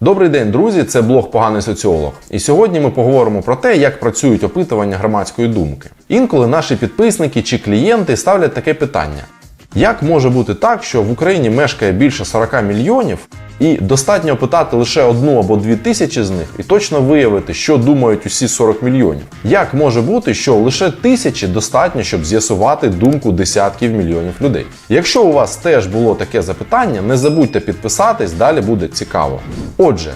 Добрий день, друзі! Це блог Поганий соціолог. І сьогодні ми поговоримо про те, як працюють опитування громадської думки. Інколи наші підписники чи клієнти ставлять таке питання: як може бути так, що в Україні мешкає більше 40 мільйонів, і достатньо опитати лише одну або дві тисячі з них і точно виявити, що думають усі 40 мільйонів? Як може бути, що лише тисячі достатньо, щоб з'ясувати думку десятків мільйонів людей? Якщо у вас теж було таке запитання, не забудьте підписатись, далі буде цікаво. Отже.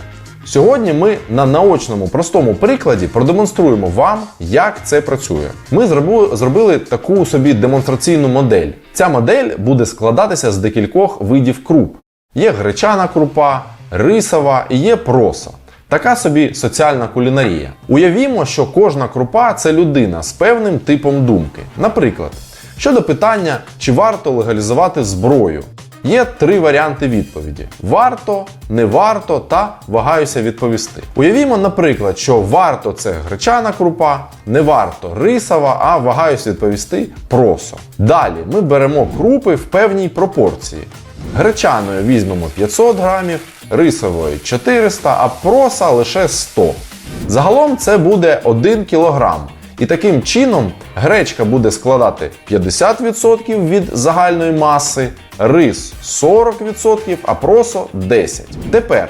Сьогодні ми на наочному простому прикладі продемонструємо вам, як це працює. Ми зробили таку собі демонстраційну модель. Ця модель буде складатися з декількох видів круп. Є гречана крупа, рисова і є проса. Така собі соціальна кулінарія. Уявімо, що кожна крупа це людина з певним типом думки. Наприклад, щодо питання, чи варто легалізувати зброю. Є три варіанти відповіді: варто, не варто та вагаюся відповісти. Уявімо, наприклад, що варто це гречана крупа, не варто рисова, а вагаюся відповісти просо. Далі ми беремо крупи в певній пропорції. Гречаною візьмемо 500 грамів, рисовою 400, а проса лише 100. Загалом це буде 1 кілограм. І таким чином гречка буде складати 50% від загальної маси, рис 40%, а просо 10%. Тепер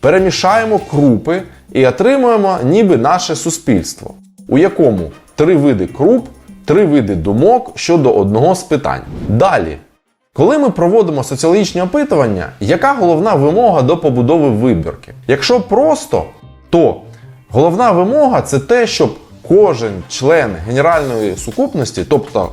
перемішаємо крупи і отримуємо ніби наше суспільство, у якому три види круп, три види думок щодо одного з питань. Далі. Коли ми проводимо соціологічні опитування, яка головна вимога до побудови вибірки? Якщо просто, то головна вимога це те, щоб кожен член генеральної сукупності, тобто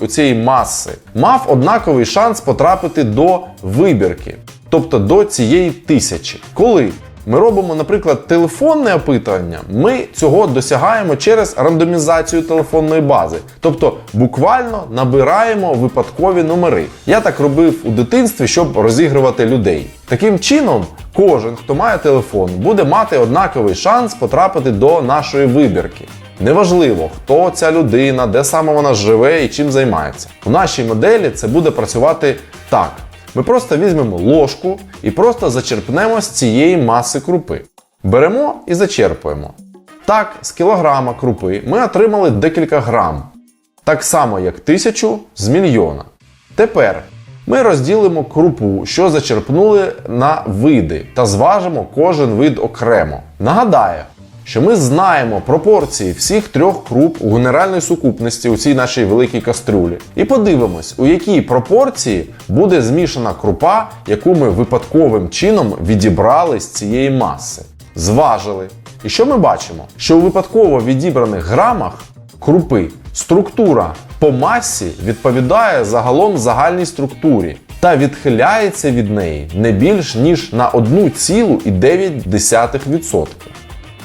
оцієї, маси, мав однаковий шанс потрапити до вибірки, тобто до цієї тисячі. Коли ми робимо, наприклад, телефонне опитування, ми цього досягаємо через рандомізацію телефонної бази. Тобто буквально набираємо випадкові номери. Я так робив у дитинстві, щоб розігрувати людей. Таким чином, кожен, хто має телефон, буде мати однаковий шанс потрапити до нашої вибірки. Неважливо, хто ця людина, де саме вона живе і чим займається. У нашій моделі це буде працювати так. Ми просто візьмемо ложку і просто зачерпнемо з цієї маси крупи. Беремо і зачерпуємо. Так, з кілограма крупи ми отримали декілька грам. Так само, як тисячу з мільйона. Тепер ми розділимо крупу, що зачерпнули на види, та зважимо кожен вид окремо. Нагадаю, що ми знаємо пропорції всіх трьох круп у генеральній сукупності у цій нашій великій кастрюлі. І подивимось, у якій пропорції буде змішана крупа, яку ми випадковим чином відібрали з цієї маси. Зважили. І що ми бачимо? Що у випадково відібраних грамах крупи структура по масі відповідає загалом загальній структурі та відхиляється від неї не більш ніж на 1,9%.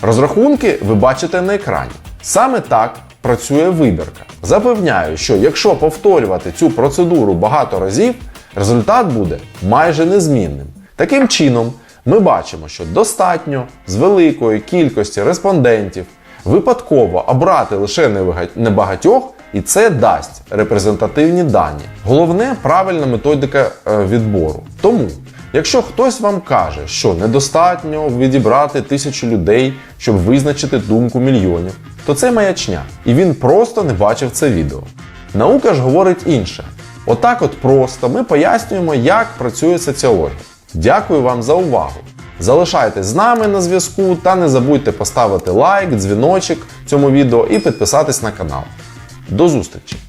Розрахунки ви бачите на екрані. Саме так працює вибірка. Запевняю, що якщо повторювати цю процедуру багато разів, результат буде майже незмінним. Таким чином, ми бачимо, що достатньо з великої кількості респондентів випадково обрати лише небагатьох, і це дасть репрезентативні дані. Головне правильна методика е, відбору. Тому Якщо хтось вам каже, що недостатньо відібрати тисячу людей, щоб визначити думку мільйонів, то це маячня, і він просто не бачив це відео. Наука ж говорить інше. Отак от просто ми пояснюємо, як працює соціологія. Дякую вам за увагу! Залишайтесь з нами на зв'язку та не забудьте поставити лайк, дзвіночок цьому відео і підписатись на канал. До зустрічі!